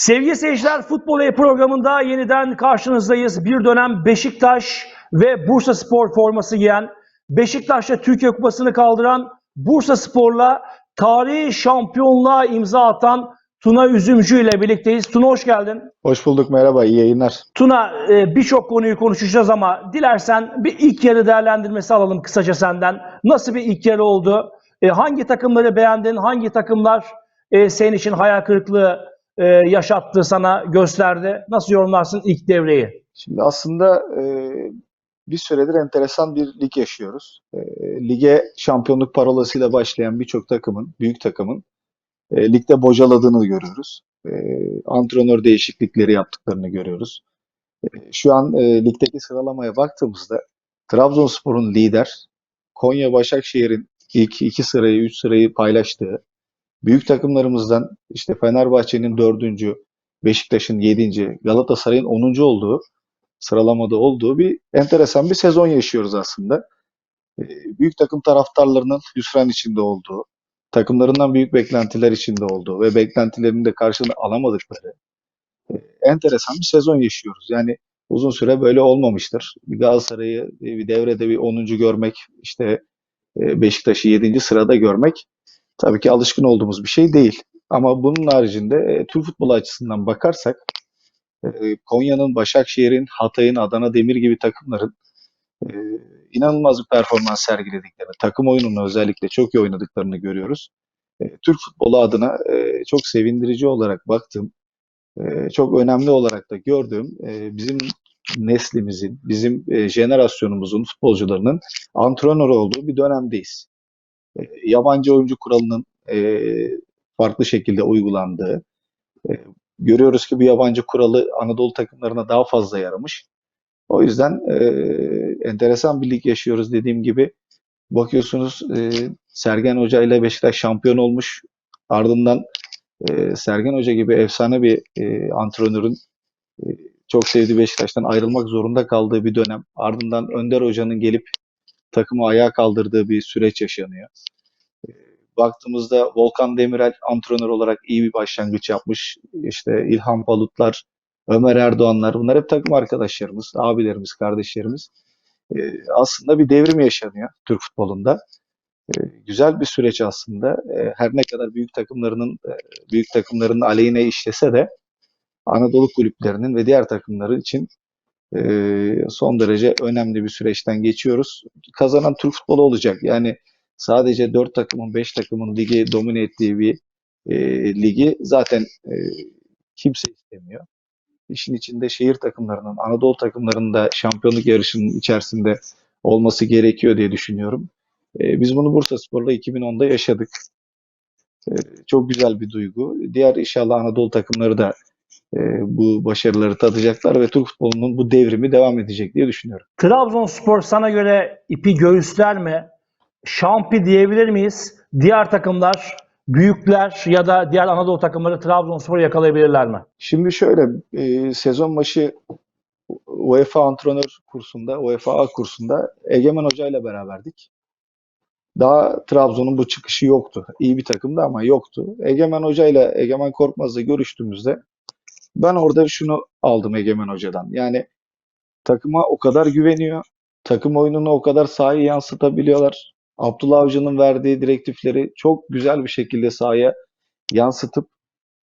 Sevgili seyirciler, Futbol E programında yeniden karşınızdayız. Bir dönem Beşiktaş ve Bursa Spor forması giyen, Beşiktaş'la Türkiye Kupası'nı kaldıran Bursa Spor'la tarihi şampiyonluğa imza atan Tuna Üzümcü ile birlikteyiz. Tuna hoş geldin. Hoş bulduk, merhaba, iyi yayınlar. Tuna e, birçok konuyu konuşacağız ama dilersen bir ilk yarı değerlendirmesi alalım kısaca senden. Nasıl bir ilk yarı oldu? E, hangi takımları beğendin? Hangi takımlar e, senin için hayal kırıklığı e, yaşattı, sana gösterdi? Nasıl yorumlarsın ilk devreyi? Şimdi aslında e, bir süredir enteresan bir lig yaşıyoruz. E, lige şampiyonluk parolasıyla başlayan birçok takımın, büyük takımın e, ligde bocaladığını görüyoruz. E, antrenör değişiklikleri yaptıklarını görüyoruz. E, şu an e, ligdeki sıralamaya baktığımızda Trabzonspor'un lider, Konya Başakşehir'in ilk iki sırayı, üç sırayı paylaştığı, büyük takımlarımızdan işte Fenerbahçe'nin dördüncü, Beşiktaş'ın yedinci, Galatasaray'ın onuncu olduğu, sıralamada olduğu bir enteresan bir sezon yaşıyoruz aslında. Ee, Büyük takım taraftarlarının hüsran içinde olduğu, takımlarından büyük beklentiler içinde olduğu ve beklentilerinin de karşılığını alamadıkları e, enteresan bir sezon yaşıyoruz. Yani uzun süre böyle olmamıştır. Galatasaray'ı bir devrede bir 10. görmek, işte e, Beşiktaş'ı 7. sırada görmek tabii ki alışkın olduğumuz bir şey değil. Ama bunun haricinde e, Türk futbolu açısından bakarsak e, Konya'nın, Başakşehir'in, Hatay'ın, Adana Demir gibi takımların e, inanılmaz bir performans sergilediklerini, takım oyununu özellikle çok iyi oynadıklarını görüyoruz. E, Türk futbolu adına e, çok sevindirici olarak baktığım, e, çok önemli olarak da gördüğüm e, bizim neslimizin, bizim e, jenerasyonumuzun futbolcularının antrenör olduğu bir dönemdeyiz. E, yabancı oyuncu kuralının e, farklı şekilde uygulandığı, e, görüyoruz ki bu yabancı kuralı Anadolu takımlarına daha fazla yaramış. O yüzden e, enteresan bir lig yaşıyoruz dediğim gibi. Bakıyorsunuz Sergen Hoca ile Beşiktaş şampiyon olmuş. Ardından Sergen Hoca gibi efsane bir antrenörün çok sevdiği Beşiktaş'tan ayrılmak zorunda kaldığı bir dönem. Ardından Önder Hoca'nın gelip takımı ayağa kaldırdığı bir süreç yaşanıyor. E, baktığımızda Volkan Demirel antrenör olarak iyi bir başlangıç yapmış. İşte İlhan Palutlar, Ömer Erdoğanlar bunlar hep takım arkadaşlarımız, abilerimiz, kardeşlerimiz. E, aslında bir devrim yaşanıyor Türk futbolunda. E, güzel bir süreç aslında. Her ne kadar büyük takımlarının e, büyük takımların aleyhine işlese de Anadolu kulüplerinin ve diğer takımları için son derece önemli bir süreçten geçiyoruz. Kazanan Türk futbolu olacak. Yani sadece 4 takımın 5 takımın ligi domine ettiği bir e, ligi zaten e, kimse istemiyor. İşin içinde şehir takımlarının, Anadolu takımlarının da şampiyonluk yarışının içerisinde olması gerekiyor diye düşünüyorum. E, biz bunu Bursa Spor'la 2010'da yaşadık. E, çok güzel bir duygu. Diğer inşallah Anadolu takımları da e, bu başarıları tadacaklar ve Türk futbolunun bu devrimi devam edecek diye düşünüyorum. Trabzonspor sana göre ipi göğüsler mi? Şampi diyebilir miyiz? Diğer takımlar, büyükler ya da diğer Anadolu takımları Trabzonspor'u yakalayabilirler mi? Şimdi şöyle e, sezon başı UEFA antrenör kursunda, UEFA A kursunda Egemen Hoca ile beraberdik. Daha Trabzon'un bu çıkışı yoktu. İyi bir takımdı ama yoktu. Egemen Hoca ile Egemen Korkmaz'la görüştüğümüzde ben orada şunu aldım Egemen Hoca'dan. Yani takıma o kadar güveniyor. Takım oyununu o kadar sahaya yansıtabiliyorlar. Abdullah Avcı'nın verdiği direktifleri çok güzel bir şekilde sahaya yansıtıp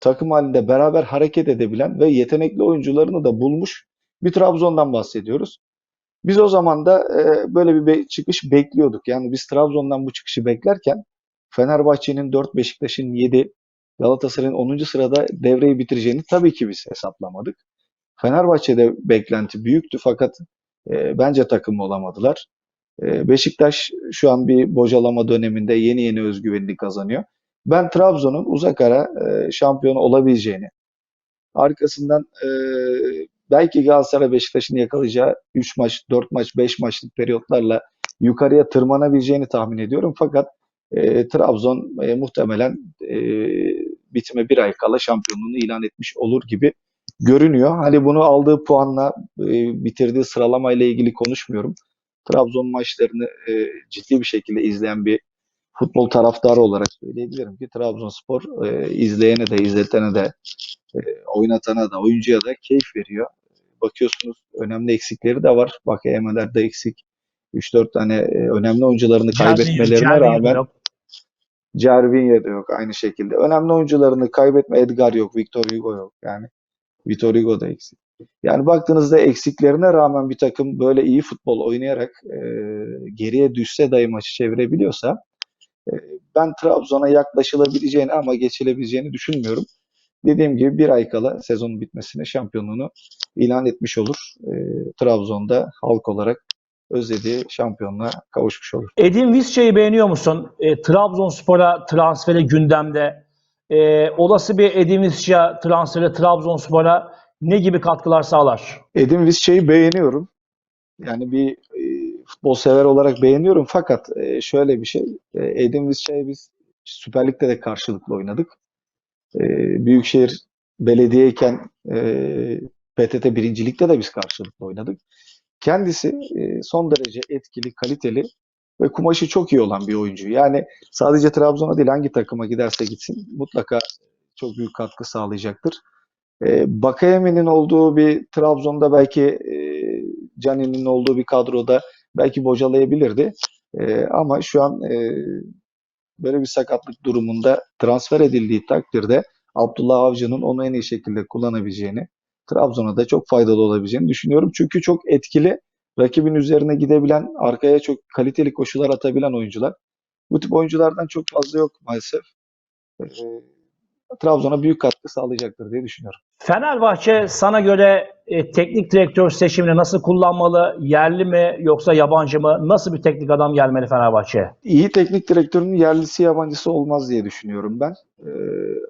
takım halinde beraber hareket edebilen ve yetenekli oyuncularını da bulmuş bir Trabzon'dan bahsediyoruz. Biz o zaman da e, böyle bir çıkış bekliyorduk. Yani biz Trabzon'dan bu çıkışı beklerken Fenerbahçe'nin 4, Beşiktaş'ın 7, Galatasaray'ın 10. sırada devreyi bitireceğini tabii ki biz hesaplamadık. Fenerbahçe'de beklenti büyüktü fakat e, bence takım olamadılar. E, Beşiktaş şu an bir bocalama döneminde yeni yeni özgüvenini kazanıyor. Ben Trabzon'un uzak ara e, şampiyon olabileceğini, arkasından e, belki Galatasaray Beşiktaş'ın yakalayacağı 3 maç, 4 maç, 5 maçlık periyotlarla yukarıya tırmanabileceğini tahmin ediyorum. Fakat e, Trabzon e, muhtemelen e, bitime bir ay kala şampiyonluğunu ilan etmiş olur gibi görünüyor. Hani bunu aldığı puanla e, bitirdiği sıralamayla ilgili konuşmuyorum. Trabzon maçlarını e, ciddi bir şekilde izleyen bir futbol taraftarı olarak söyleyebilirim ki Trabzonspor e, izleyene de izletene de e, oynatana da oyuncuya da keyif veriyor. Bakıyorsunuz önemli eksikleri de var. Bak Emeler de eksik. 3-4 tane e, önemli oyuncularını kaybetmelerine rağmen. Cervinho da yok aynı şekilde. Önemli oyuncularını kaybetme Edgar yok, Victor Hugo yok. Yani Victor Hugo da eksik. Yani baktığınızda eksiklerine rağmen bir takım böyle iyi futbol oynayarak e, geriye düşse dahi maçı çevirebiliyorsa e, ben Trabzon'a yaklaşılabileceğini ama geçilebileceğini düşünmüyorum. Dediğim gibi bir ay kala sezonun bitmesine şampiyonluğunu ilan etmiş olur. E, Trabzon'da halk olarak özlediği şampiyonluğa kavuşmuş olur. Edin Visca'yı beğeniyor musun? E, Trabzonspor'a transferi gündemde. E, olası bir Edin Visca transferi Trabzonspor'a ne gibi katkılar sağlar? Edin Visca'yı beğeniyorum. Yani bir e, futbol sever olarak beğeniyorum fakat e, şöyle bir şey. E, Edin Visca'yı biz Süper Lig'de de karşılıklı oynadık. E, Büyükşehir Belediye'yken e, PTT birincilikte de biz karşılıklı oynadık. Kendisi e, son derece etkili, kaliteli ve kumaşı çok iyi olan bir oyuncu. Yani sadece Trabzon'a değil hangi takıma giderse gitsin mutlaka çok büyük katkı sağlayacaktır. E, Bakayeme'nin olduğu bir Trabzon'da belki e, Canin'in olduğu bir kadroda belki bocalayabilirdi. Ama şu an böyle bir sakatlık durumunda transfer edildiği takdirde Abdullah Avcı'nın onu en iyi şekilde kullanabileceğini, Trabzon'a da çok faydalı olabileceğini düşünüyorum. Çünkü çok etkili, rakibin üzerine gidebilen, arkaya çok kaliteli koşular atabilen oyuncular. Bu tip oyunculardan çok fazla yok maalesef. E, Trabzon'a büyük katkı sağlayacaktır diye düşünüyorum. Fenerbahçe sana göre e, teknik direktör seçimini nasıl kullanmalı? Yerli mi yoksa yabancı mı? Nasıl bir teknik adam gelmeli Fenerbahçe'ye? İyi teknik direktörün yerlisi yabancısı olmaz diye düşünüyorum ben. Ee,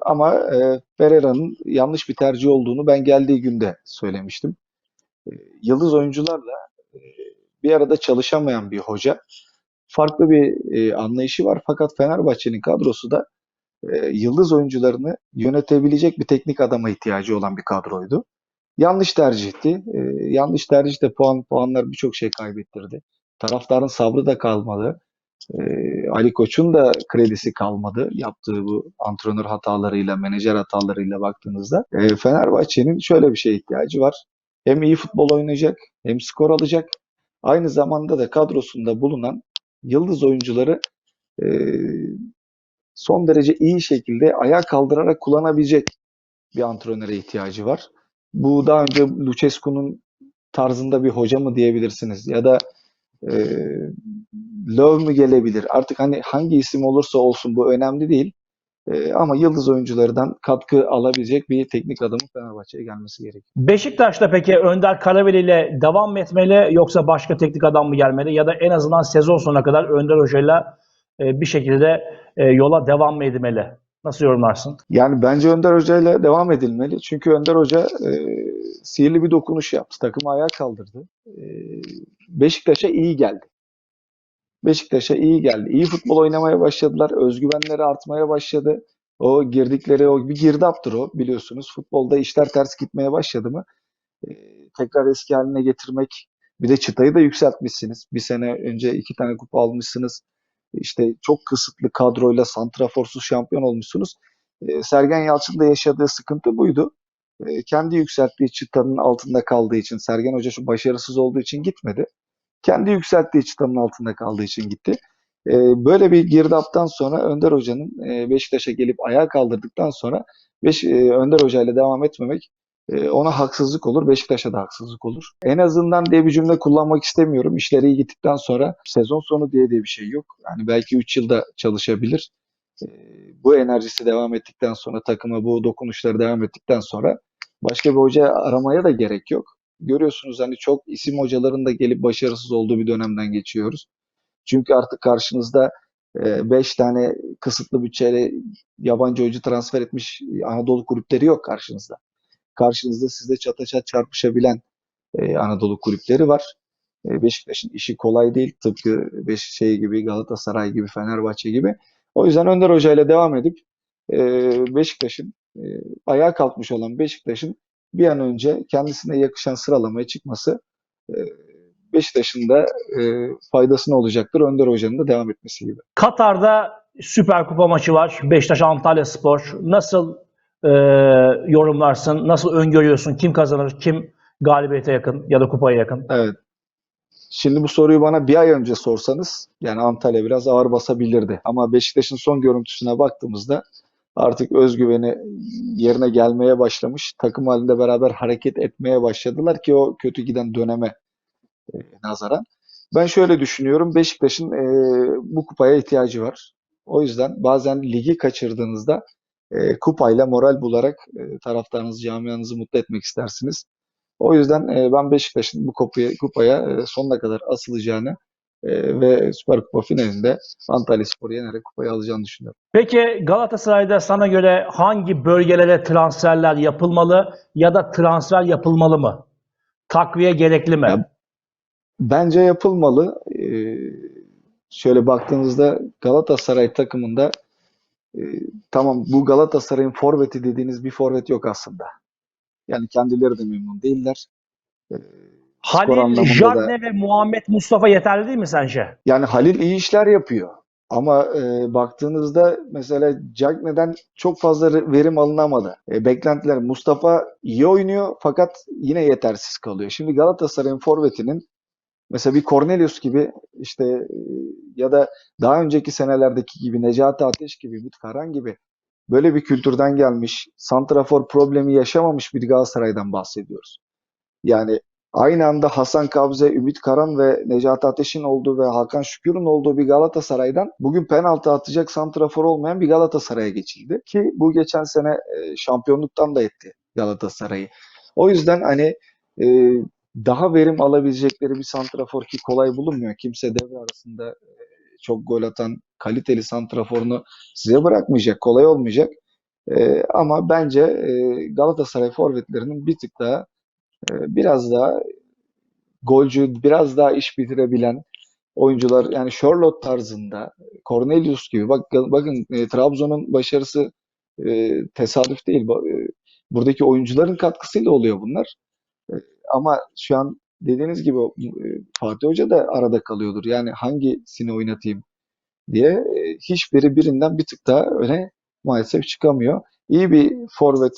ama e, Ferreira'nın yanlış bir tercih olduğunu ben geldiği günde söylemiştim. Ee, yıldız oyuncularla e, bir arada çalışamayan bir hoca. Farklı bir e, anlayışı var fakat Fenerbahçe'nin kadrosu da e, yıldız oyuncularını yönetebilecek bir teknik adama ihtiyacı olan bir kadroydu. Yanlış tercihti. E, yanlış tercih puan puanlar birçok şey kaybettirdi. Taraftarın sabrı da kalmadı. E, Ali Koç'un da kredisi kalmadı yaptığı bu antrenör hatalarıyla, menajer hatalarıyla baktığınızda. E, Fenerbahçe'nin şöyle bir şeye ihtiyacı var. Hem iyi futbol oynayacak, hem skor alacak. Aynı zamanda da kadrosunda bulunan yıldız oyuncuları e, son derece iyi şekilde ayağa kaldırarak kullanabilecek bir antrenöre ihtiyacı var. Bu daha önce Lucescu'nun tarzında bir hoca mı diyebilirsiniz ya da e, Löw mü gelebilir? Artık hani hangi isim olursa olsun bu önemli değil. E, ama yıldız oyunculardan katkı alabilecek bir teknik adamın Fenerbahçe'ye gelmesi gerekiyor. Beşiktaş'ta peki Önder Karaveli ile devam etmeli yoksa başka teknik adam mı gelmeli? Ya da en azından sezon sonuna kadar Önder Hoca'yla e, bir şekilde e, yola devam edilmeli? Nasıl yorumlarsın? Yani bence Önder Hoca ile devam edilmeli. Çünkü Önder Hoca e, sihirli bir dokunuş yaptı. Takımı ayağa kaldırdı. E, Beşiktaş'a iyi geldi. Beşiktaş'a iyi geldi. İyi futbol oynamaya başladılar. Özgüvenleri artmaya başladı. O girdikleri o bir girdaptır o biliyorsunuz. Futbolda işler ters gitmeye başladı mı e, tekrar eski haline getirmek. Bir de çıtayı da yükseltmişsiniz. Bir sene önce iki tane kupa almışsınız. İşte çok kısıtlı kadroyla santraforsuz şampiyon olmuşsunuz. E, Sergen Yalçın'da yaşadığı sıkıntı buydu. E, kendi yükselttiği çıtanın altında kaldığı için, Sergen Hoca şu başarısız olduğu için gitmedi. Kendi yükselttiği çıtanın altında kaldığı için gitti. E, böyle bir girdaptan sonra Önder Hoca'nın e, Beşiktaş'a gelip ayağa kaldırdıktan sonra Beş, e, Önder Hoca ile devam etmemek ona haksızlık olur, Beşiktaş'a da haksızlık olur. En azından diye bir cümle kullanmak istemiyorum. İşleri iyi gittikten sonra sezon sonu diye de bir şey yok. Yani belki 3 yılda çalışabilir. E, bu enerjisi devam ettikten sonra, takıma bu dokunuşları devam ettikten sonra başka bir hoca aramaya da gerek yok. Görüyorsunuz hani çok isim hocaların da gelip başarısız olduğu bir dönemden geçiyoruz. Çünkü artık karşınızda 5 tane kısıtlı bütçeyle yabancı oyuncu transfer etmiş Anadolu kulüpleri yok karşınızda. Karşınızda sizde çataçat çarpışabilen e, Anadolu kulüpleri var. E, Beşiktaş'ın işi kolay değil. Tıpkı Beş şey gibi Galatasaray gibi Fenerbahçe gibi. O yüzden Önder Hoca ile devam edip e, Beşiktaş'ın e, ayağa kalkmış olan Beşiktaş'ın bir an önce kendisine yakışan sıralamaya çıkması e, Beşiktaş'ın da e, faydasına olacaktır. Önder Hoca'nın da devam etmesi gibi. Katar'da Süper Kupa maçı var. Beşiktaş Antalya Spor. Nasıl e, yorumlarsın? Nasıl öngörüyorsun? Kim kazanır? Kim galibiyete yakın ya da kupaya yakın? Evet. Şimdi bu soruyu bana bir ay önce sorsanız yani Antalya biraz ağır basabilirdi. Ama Beşiktaş'ın son görüntüsüne baktığımızda artık özgüveni yerine gelmeye başlamış. Takım halinde beraber hareket etmeye başladılar ki o kötü giden döneme e, nazaran. Ben şöyle düşünüyorum. Beşiktaş'ın e, bu kupaya ihtiyacı var. O yüzden bazen ligi kaçırdığınızda e, kupayla moral bularak e, taraftarınızı, camianızı mutlu etmek istersiniz. O yüzden e, ben Beşiktaş'ın bu kupaya, kupaya e, sonuna kadar asılacağını e, ve Süper Kupa finalinde Antalyaspor'u yenerek kupayı alacağını düşünüyorum. Peki Galatasaray'da sana göre hangi bölgelere transferler yapılmalı ya da transfer yapılmalı mı? Takviye gerekli mi? Ya, Bence yapılmalı. E, şöyle baktığınızda Galatasaray takımında e, tamam bu Galatasaray'ın forveti dediğiniz bir forvet yok aslında. Yani kendileri de memnun değiller. E, Halil, Jagne ve Muhammed Mustafa yeterli değil mi sence? Yani Halil iyi işler yapıyor. Ama e, baktığınızda mesela Cagney'den çok fazla verim alınamadı. E, beklentiler Mustafa iyi oynuyor fakat yine yetersiz kalıyor. Şimdi Galatasaray'ın forvetinin mesela bir Cornelius gibi işte e, ya da daha önceki senelerdeki gibi Necati Ateş gibi, Ümit Karan gibi böyle bir kültürden gelmiş, santrafor problemi yaşamamış bir Galatasaray'dan bahsediyoruz. Yani aynı anda Hasan Kabze, Ümit Karan ve Necati Ateş'in olduğu ve Hakan Şükür'ün olduğu bir Galatasaray'dan bugün penaltı atacak santrafor olmayan bir Galatasaray'a geçildi. Ki bu geçen sene e, şampiyonluktan da etti Galatasaray'ı. O yüzden hani e, daha verim alabilecekleri bir santrafor ki kolay bulunmuyor. Kimse devre arasında e, çok gol atan kaliteli santraforunu size bırakmayacak. Kolay olmayacak. E, ama bence e, Galatasaray forvetlerinin bir tık daha e, biraz daha golcü, biraz daha iş bitirebilen oyuncular yani Charlotte tarzında, Cornelius gibi. Bak bakın e, Trabzon'un başarısı e, tesadüf değil. E, buradaki oyuncuların katkısıyla oluyor bunlar. E, ama şu an dediğiniz gibi e, Fatih Hoca da arada kalıyordur. Yani hangisini oynatayım diye e, hiçbiri birinden bir tık daha öne maalesef çıkamıyor. İyi bir forvet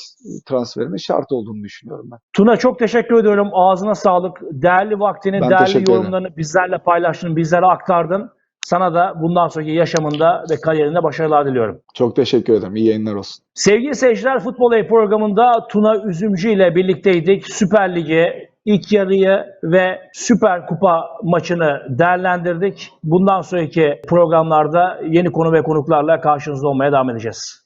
transferinin şart olduğunu düşünüyorum ben. Tuna çok teşekkür ediyorum. Ağzına sağlık. Değerli vaktini, Ben değerli yorumlarını bizlerle paylaştın, bizlere aktardın. Sana da bundan sonraki yaşamında ve kariyerinde başarılar diliyorum. Çok teşekkür ederim. İyi yayınlar olsun. Sevgili seyirciler Futbol Ev programında Tuna Üzümcü ile birlikteydik. Süper Ligi ilk yarıyı ve Süper Kupa maçını değerlendirdik. Bundan sonraki programlarda yeni konu ve konuklarla karşınızda olmaya devam edeceğiz.